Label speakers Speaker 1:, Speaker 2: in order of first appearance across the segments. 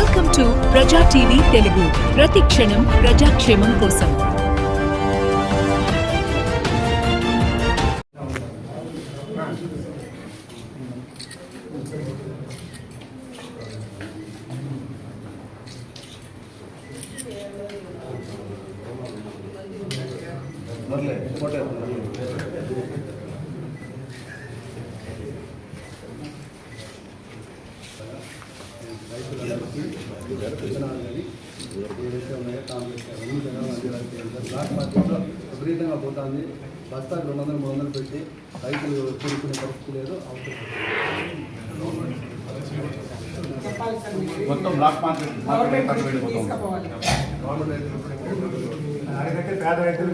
Speaker 1: Welcome to Praja TV Telugu ప్రతి క్షణం ప్రజాక్షేమం కోసం
Speaker 2: విత్తనాలు కానీ ఏదైతే ఉన్నాయో కాంగ్రెస్ బ్లాక్ మార్కెట్లో విపరీతంగా పోతుంది. బస్తాలు రెండు వందలు మూడు వందలు పెట్టి రైతులు కూరుకునే పరిస్థితి లేదు.
Speaker 3: మొత్తం బ్లాక్ మార్కెట్ పేద రైతులు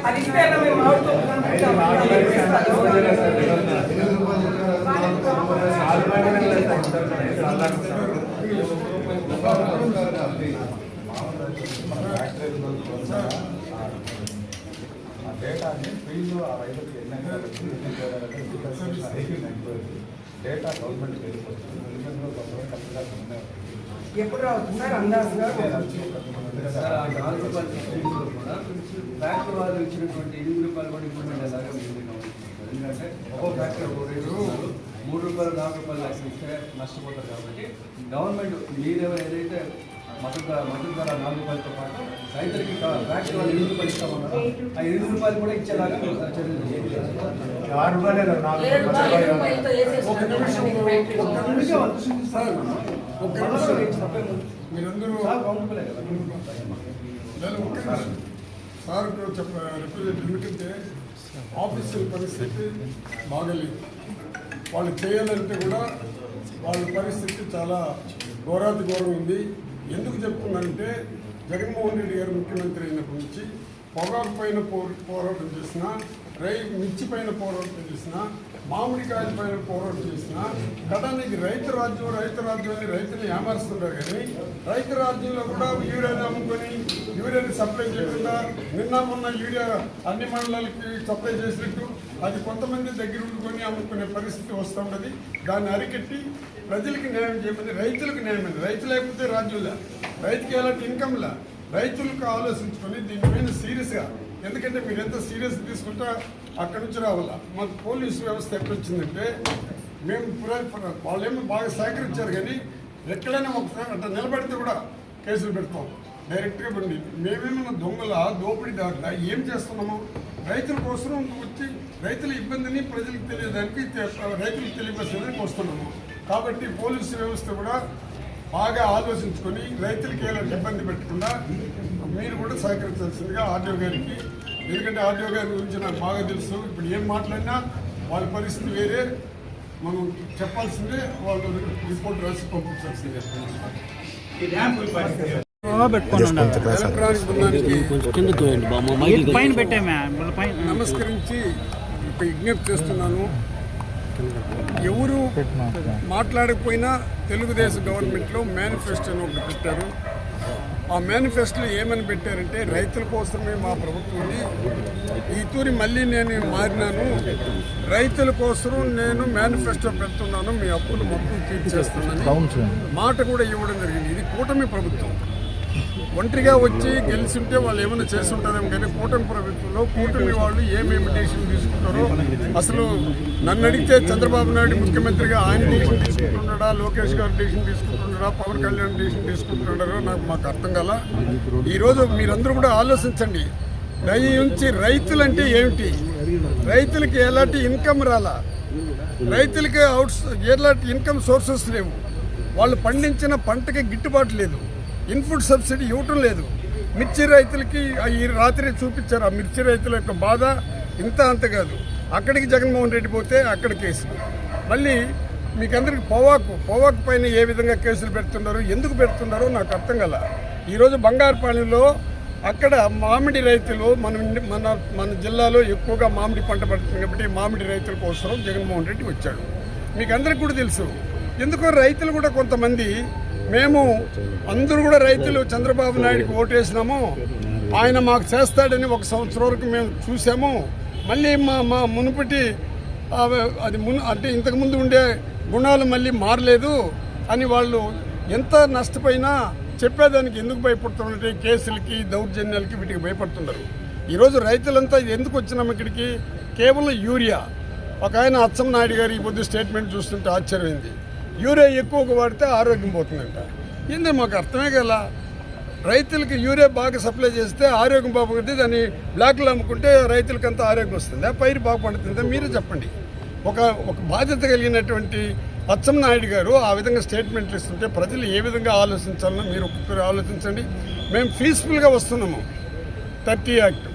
Speaker 4: అది ఇస్తే మేము
Speaker 3: డేటాని ఫీల్డ్ ఆ రైతులకు ఎన్ని డేటా గవర్నమెంట్ వెళ్ళిపోతుంది ఎందుకంటే కొంతమంది కరెక్ట్గా ఉన్నాయి.
Speaker 4: ఎప్పుడు రావచ్చు అందాజుగా
Speaker 2: కూడా ఇచ్చినటువంటి ఎనిమిది రూపాయలు కూడా ఇంప్లిమెంట్ అలాగే ఎందుకంటే ఒక్కో ఫ్యాక్టరీ ఒక్కో రేటు. మూడు రూపాయలు నాలుగు రూపాయలు లక్షలు ఇస్తే నష్టపోతారు కాబట్టి గవర్నమెంట్ మీరు ఏదైతే మద్దతు ధర మద్దతు ధర నాలుగు రూపాయలతో పాటు రైతులకి ఫ్యాక్టరీ వాళ్ళు ఎనిమిది రూపాయలు ఇస్తామన్నారు? ఆ ఎనిమిది రూపాయలు కూడా ఇచ్చేలాగా చర్యలు చేయాలి.
Speaker 3: ఆరు రూపాయలే
Speaker 2: నిమిషం సార్, ఒక్క నిమిషం
Speaker 5: మీరందరూ ఒక్క. సార్ ఇప్పుడు రిప్రజెంట్ ఎందుకంటే ఆఫీసుల పరిస్థితి బాగలేదు. వాళ్ళు చేయాలంటే కూడా వాళ్ళ పరిస్థితి చాలా ఘోరాతి ఘోరం ఉంది. ఎందుకు చెప్తున్నానంటే జగన్మోహన్ రెడ్డి గారు ముఖ్యమంత్రి అయినప్పటి నుంచి పొగాకు పైన పో పోరాటం చేసిన రై మిర్చి పైన పోరాటం చేసిన మామిడికాయల పైన పోరాటం చేసిన గతానికి రైతు రాజ్యం రైతు రాజ్యం అని రైతులు ఏమారుస్తున్నారు కానీ రైతు రాజ్యంలో కూడా యూరియాని అమ్ముకొని యూరియాని సప్లై చేయకుండా నిన్న మొన్న యూరియా అన్ని మండలాలకి సప్లై చేసినట్టు అది కొంతమంది దగ్గర ఉండుకొని అమ్ముకునే పరిస్థితి వస్తుండదు దాన్ని అరికట్టి ప్రజలకు న్యాయం చేయమని రైతులకు న్యాయం రైతు లేకపోతే రాజ్యంలా రైతుకి ఎలాంటి ఇన్కమ్లా రైతులకు ఆలోచించుకొని దీనిపైన సీరియస్గా ఎందుకంటే మీరు ఎంత సీరియస్ తీసుకుంటే అక్కడి నుంచి రావాలా? మాకు పోలీసు వ్యవస్థ ఎక్కడొచ్చిందంటే మేము వాళ్ళేమో బాగా సహకరించారు కానీ ఎక్కడైనా ఒకసారి అట్లా నిలబడితే కూడా కేసులు పెడతాం. డైరెక్ట్గా పండి మేమేమన్నా దొంగల దోపిడీదారుల ఏం చేస్తున్నాము? రైతుల కోసం వచ్చి రైతుల ఇబ్బందిని ప్రజలకు తెలియడానికి రైతులకు తెలియపరచడానికి వస్తున్నాము కాబట్టి పోలీసు వ్యవస్థ కూడా బాగా ఆలోచించుకొని రైతులకి ఎలాంటి ఇబ్బంది పెట్టకుండా మీరు కూడా సహకరించాల్సిందిగా ఆర్డీఓ గారికి. ఎందుకంటే ఆర్డీఓ గారి గురించి నాకు బాగా తెలుసు. ఇప్పుడు ఏం మాట్లాడినా వాళ్ళ పరిస్థితి వేరే. మనం చెప్పాల్సిందే వాళ్ళు రిపోర్ట్ రాసి పంపించాల్సిందే. ఎలక్ట్రానిక్ బృందానికి
Speaker 6: పైన పెట్టామే పైన.
Speaker 5: నమస్కరించి ఒక విజ్ఞప్తి చేస్తున్నాను. ఎవరు మాట్లాడకపోయినా తెలుగుదేశం గవర్నమెంట్లో మేనిఫెస్టో అని ఒకటి పెట్టారు. ఆ మేనిఫెస్టోలో ఏమని పెట్టారంటే రైతుల కోసమే మా ప్రభుత్వం ఉంది. ఈ తూరి మళ్ళీ నేను మారినాను. రైతుల కోసం నేను మేనిఫెస్టో పెడుతున్నాను. మీ అప్పులు మొత్తం తీర్చేస్తున్నాను మాట కూడా ఇవ్వడం జరిగింది. ఇది కూటమి ప్రభుత్వం. ఒంటరిగా వచ్చి గెలిచింటే వాళ్ళు ఏమైనా చేస్తుంటారేమో కానీ కూటమి ప్రభుత్వంలో కూటమి వాళ్ళు ఏమేమి డెసిషన్ తీసుకుంటారో అసలు నన్ను అడిగితే చంద్రబాబు నాయుడు ముఖ్యమంత్రిగా ఆయన డెసిషన్ తీసుకుంటున్నాడా? లోకేష్ గారు డెసిషన్ తీసుకుంటున్నాడా? పవన్ కళ్యాణ్ డెసిషన్ నాకు మాకు అర్థం కల. ఈరోజు మీరందరూ కూడా ఆలోచించండి. దయించి రైతులంటే ఏమిటి? రైతులకి ఎలాంటి ఇన్కమ్ రాలా? రైతులకి అవుట్స్ ఎలాంటి ఇన్కమ్ సోర్సెస్ లేవు. వాళ్ళు పండించిన పంటకి గిట్టుబాటు లేదు. ఇన్పుట్ సబ్సిడీ ఇవ్వటం లేదు. మిర్చి రైతులకి ఈ రాత్రి చూపించారు. ఆ మిర్చి రైతుల యొక్క బాధ ఇంత అంత కాదు. అక్కడికి జగన్మోహన్ రెడ్డి పోతే అక్కడ కేసు. మళ్ళీ మీకందరికి పొవాకు పొవాకు పైన ఏ విధంగా కేసులు పెడుతున్నారు ఎందుకు పెడుతున్నారో నాకు అర్థం కల. ఈరోజు బంగారుపాలెంలో అక్కడ మామిడి రైతులు మన మన మన జిల్లాలో ఎక్కువగా మామిడి పంట పడుతుంది కాబట్టి మామిడి రైతుల కోసం జగన్మోహన్ రెడ్డి వచ్చాడు. మీకు అందరికి కూడా తెలుసు. ఎందుకో రైతులు కూడా కొంతమంది మేము అందరూ కూడా రైతులు చంద్రబాబు నాయుడుకి ఓటేసినాము ఆయన మాకు చేస్తాడని ఒక సంవత్సరం వరకు మేము చూసాము. మళ్ళీ మా మా మునుపటి అది మును అంటే ఇంతకుముందు ఉండే గుణాలు మళ్ళీ మారలేదు అని వాళ్ళు ఎంత నష్టపోయినా చెప్పేదానికి ఎందుకు భయపడుతున్నారంటే కేసులకి దౌర్జన్యాలకి వీటికి భయపడుతున్నారు ఈరోజు రైతులంతా ఎందుకు వచ్చినాం ఇక్కడికి? కేవలం యూరియా. ఒక ఆయన అచ్చం నాయుడు గారు ఈ పొద్దు స్టేట్మెంట్ చూస్తుంటే ఆశ్చర్యమైంది. యూరియా ఎక్కువగా వాడితే ఆరోగ్యం పోతుందంట. ఏంది మాకు అర్థమే గల రైతులకి యూరియా బాగా సప్లై చేస్తే ఆరోగ్యం బాగుంటుంది దాన్ని బ్లాక్లో అమ్ముకుంటే రైతులకంతా ఆరోగ్యం వస్తుందా. పైరు బాగా పండుతుందా? మీరే చెప్పండి. ఒక ఒక బాధ్యత కలిగినటువంటి అచ్చం నాయుడు గారు ఆ విధంగా స్టేట్మెంట్లు ఇస్తుంటే ప్రజలు ఏ విధంగా ఆలోచించాలనో మీరు ఒక్కొక్కరు ఆలోచించండి. మేము పీస్ఫుల్గా వస్తున్నాము. Thirty act.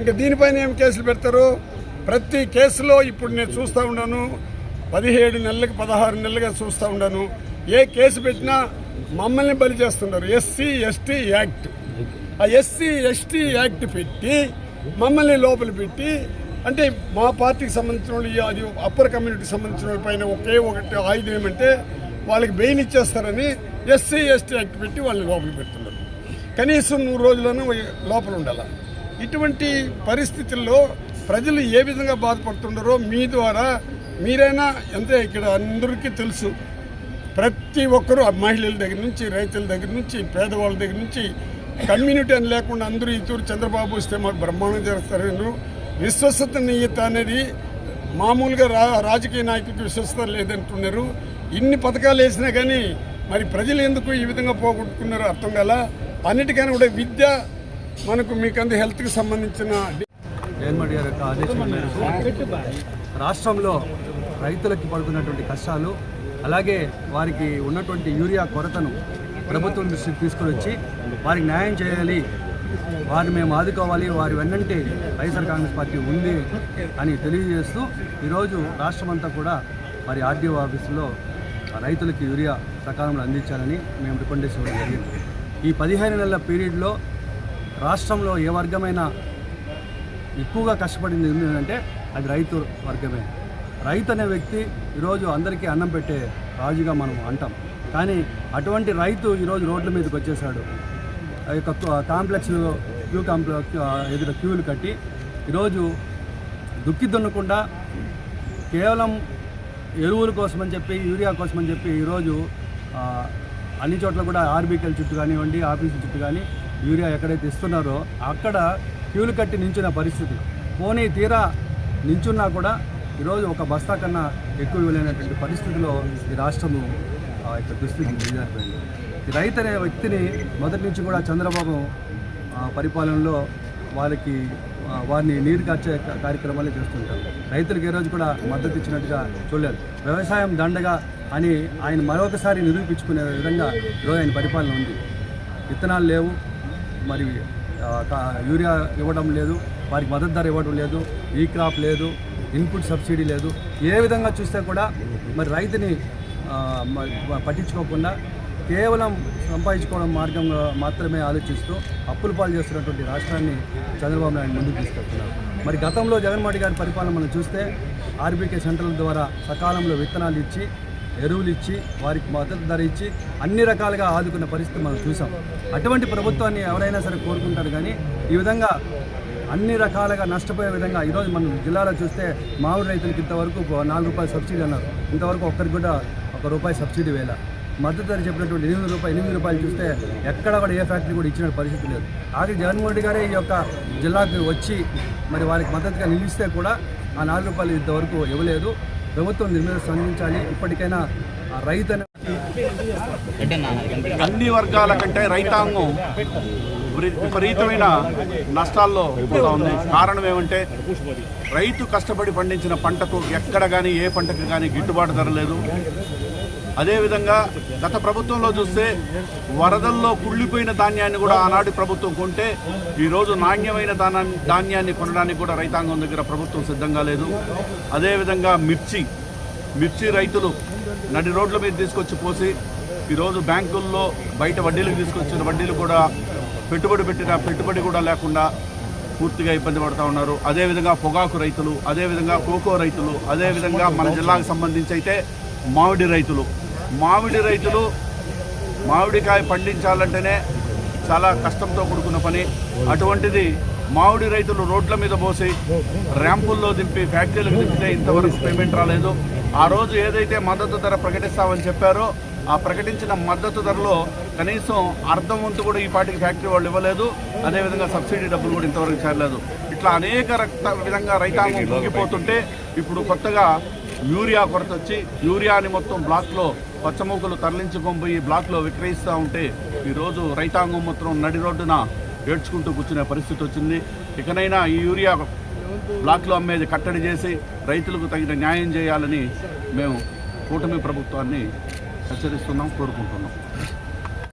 Speaker 5: ఇంకా దీనిపైన ఏం కేసులు పెడతారు? ప్రతి కేసులో ఇప్పుడు నేను చూస్తూ ఉన్నాను. పదిహేడు నెలలకు పదహారు నెలలుగా చూస్తూ ఉన్నాను. ఏ కేసు పెట్టినా మమ్మల్ని బలి చేస్తున్నారు ఎస్సీ ఎస్టీ యాక్ట్. ఆ ఎస్సీ ఎస్టీ యాక్ట్ పెట్టి మమ్మల్ని లోపల పెట్టి అంటే మా పార్టీకి సంబంధించిన వాళ్ళు అది అప్పర్ కమ్యూనిటీకి సంబంధించిన వాళ్ళ పైన ఒకే ఒకటి ఆయుధం ఏమంటే వాళ్ళకి బెయిల్ ఇచ్చేస్తారని ఎస్సీ ఎస్టీ యాక్ట్ పెట్టి వాళ్ళని లోపల పెడుతున్నారు. కనీసం నూరు రోజులను లోపల ఉండాలి. ఇటువంటి పరిస్థితుల్లో ప్రజలు ఏ విధంగా బాధపడుతున్నారో మీ ద్వారా మీరైనా అంతే ఇక్కడ అందరికీ తెలుసు. ప్రతి ఒక్కరూ ఆ మహిళల దగ్గర నుంచి రైతుల దగ్గర నుంచి పేదవాళ్ళ దగ్గర నుంచి కమ్యూనిటీ అని లేకుండా అందరూ ఇతరు చంద్రబాబు వస్తే మాకు బ్రహ్మాండం చేస్తారు విశ్వసనీయత అనేది మామూలుగా రా రాజకీయ నాయకుడికి విశ్వసత లేదంటున్నారు. ఇన్ని పథకాలు వేసినా కానీ మరి ప్రజలు ఎందుకు ఈ విధంగా పోగొట్టుకున్నారో అర్థం కాల. అన్నిటికైనా కూడా విద్య మనకు మీకు అంత హెల్త్కి సంబంధించిన
Speaker 2: జగన్మోహన్ గారి యొక్క ఆదేశం మేరకు రాష్ట్రంలో రైతులకి పడుతున్నటువంటి కష్టాలు అలాగే వారికి ఉన్నటువంటి యూరియా కొరతను ప్రభుత్వం దృష్టికి తీసుకొని వచ్చి వారికి న్యాయం చేయాలి వారిని మేము ఆదుకోవాలి వారి వెన్నంటే వైఎస్ఆర్ కాంగ్రెస్ పార్టీ ఉంది అని తెలియజేస్తూ ఈరోజు రాష్ట్రమంతా కూడా మరి ఆర్డీఓ ఆఫీసులో రైతులకి యూరియా సకాలంలో అందించాలని మేము రికమెండేషన్ ఇవ్వడం జరిగింది. ఈ పదిహేను నెలల పీరియడ్లో రాష్ట్రంలో ఏ వర్గమైన ఎక్కువగా కష్టపడింది ఏంటంటే అది రైతు వర్గమే. రైతు అనే వ్యక్తి ఈరోజు అందరికీ అన్నం పెట్టే రాజుగా మనం అంటాం. కానీ అటువంటి రైతు ఈరోజు రోడ్ల మీదకి వచ్చేసాడు యొక్క కాంప్లెక్స్ క్యూ కాంప్లెక్స్ ఎదురు క్యూలు కట్టి ఈరోజు దుక్కి దున్నకుండా కేవలం ఎరువుల కోసమని చెప్పి యూరియా కోసమని చెప్పి ఈరోజు అన్ని చోట్ల కూడా ఆర్బీకెల్ చుట్టూ కానివ్వండి ఆఫీసుల చుట్టూ కానీ యూరియా ఎక్కడైతే ఇస్తున్నారో అక్కడ క్యూలు కట్టి నించున్న పరిస్థితి. పోనీ తీరా నించున్నా కూడా ఈరోజు ఒక బస్తా కన్నా ఎక్కువ ఇవ్వలేనటువంటి పరిస్థితిలో ఈ రాష్ట్రము యొక్క దుస్థితి నిజారిపోయింది రైతు అనే వ్యక్తిని మొదటి నుంచి కూడా చంద్రబాబు పరిపాలనలో వారికి వారిని నీరు కార్చే కార్యక్రమాలు చేస్తుంటారు. రైతులకు ఏ రోజు కూడా మద్దతు ఇచ్చినట్టుగా చూడలేదు. వ్యవసాయం దండగా అని ఆయన మరొకసారి నిరూపించుకునే విధంగా ఈరోజు ఆయన పరిపాలన ఉంది. విత్తనాలు లేవు మరి కా- యూరియా ఇవ్వడం లేదు వారికి మద్దతు ధర ఇవ్వడం లేదు ఈ క్రాప్ లేదు ఇన్పుట్ సబ్సిడీ లేదు. ఏ విధంగా చూస్తే కూడా మరి రైతుని పట్టించుకోకుండా కేవలం సంపాదించుకోవడం మార్గంగా మాత్రమే ఆలోచిస్తూ అప్పుల పాలు చేస్తున్నటువంటి రాష్ట్రాన్ని చంద్రబాబు నాయుడు ముందుకు తీసుకెళ్తున్నారు. మరి గతంలో జగన్మోహన్ గారి పరిపాలన మనం చూస్తే ఆర్బీకే సెంటర్ల ద్వారా సకాలంలో విత్తనాలు ఇచ్చి ఎరువులు ఇచ్చి వారికి మద్దతు ధర ఇచ్చి అన్ని రకాలుగా ఆదుకున్న పరిస్థితి మనం చూసాం. అటువంటి ప్రభుత్వాన్ని ఎవరైనా సరే కోరుకుంటారు కానీ ఈ విధంగా అన్ని రకాలుగా నష్టపోయే విధంగా ఈరోజు మనం జిల్లాలో చూస్తే మామిడి రైతులకు ఇంతవరకు ఒక నాలుగు రూపాయలు సబ్సిడీ అన్నారు. ఇంతవరకు ఒక్కరికి కూడా ఒక రూపాయి సబ్సిడీ వేల మద్దతు ధర చెప్పినటువంటి ఎనిమిది రూపాయలు ఎనిమిది రూపాయలు చూస్తే ఎక్కడ కూడా ఏ ఫ్యాక్టరీ కూడా ఇచ్చిన పరిస్థితి లేదు. ఆఖరి జగన్మోహన్ రెడ్డి గారే ఈ యొక్క జిల్లాకు వచ్చి మరి వారికి మద్దతుగా నిలిస్తే కూడా ఆ నాలుగు రూపాయలు ఇంతవరకు ఇవ్వలేదు. ప్రభుత్వం దీని మీద స్పందించాలి. ఇప్పటికైనా రైతు
Speaker 7: అన్ని వర్గాల కంటే రైతాంగం విపరీతమైన నష్టాల్లో పోతా ఉంది. కారణం ఏమంటే రైతు కష్టపడి పండించిన పంటకు ఎక్కడ కానీ ఏ పంటకు కానీ గిట్టుబాటు ధర లేదు. అదేవిధంగా గత ప్రభుత్వంలో చూస్తే వరదల్లో కుళ్ళిపోయిన ధాన్యాన్ని కూడా ఆనాటి ప్రభుత్వం కొంటే ఈరోజు నాణ్యమైన ధాన్యాన్ని ధాన్యాన్ని కొనడానికి కూడా రైతాంగం దగ్గర ప్రభుత్వం సిద్ధంగా లేదు. అదేవిధంగా మిర్చి మిర్చి రైతులు నడి రోడ్ల మీద తీసుకొచ్చి పోసి ఈరోజు బ్యాంకుల్లో బయట వడ్డీలకు తీసుకొచ్చిన వడ్డీలు కూడా పెట్టుబడి పెట్టిన పెట్టుబడి కూడా లేకుండా పూర్తిగా ఇబ్బంది పడుతూ ఉన్నారు. అదేవిధంగా పొగాకు రైతులు అదేవిధంగా కోకో రైతులు అదేవిధంగా మన జిల్లాకు సంబంధించి అయితే మామిడి రైతులు. మామిడి రైతులు మామిడికాయ పండించాలంటేనే చాలా కష్టంతో కూడుకున్న పని. అటువంటిది మామిడి రైతులు రోడ్ల మీద పోసి ర్యాంపుల్లో దింపి ఫ్యాక్టరీలకు దింపితే ఇంతవరకు పేమెంట్ రాలేదు. ఆ రోజు ఏదైతే మద్దతు ధర ప్రకటిస్తామని చెప్పారో ఆ ప్రకటించిన మద్దతు ధరలో కనీసం అర్థం వంతు కూడా ఈ పాటికి ఫ్యాక్టరీ వాళ్ళు ఇవ్వలేదు. అదేవిధంగా సబ్సిడీ డబ్బులు కూడా ఇంతవరకు చేరలేదు. ఇట్లా అనేక రక్త విధంగా రైతాంగం ముగిపోతుంటే ఇప్పుడు కొత్తగా యూరియా కొరత వచ్చి యూరియాని మొత్తం బ్లాక్లో పచ్చమూకలు తరలించుకొని బ్లాక్లో విక్రయిస్తూ ఉంటే ఈరోజు రైతాంగం మొత్తం నడి రోడ్డున ఏడ్చుకుంటూ కూర్చునే పరిస్థితి వచ్చింది. ఇకనైనా ఈ యూరియా బ్లాక్లో అమ్మేది కట్టడి చేసి రైతులకు తగిన న్యాయం చేయాలని మేము కూటమి ప్రభుత్వాన్ని హెచ్చరిస్తున్నాం కోరుకుంటున్నాం.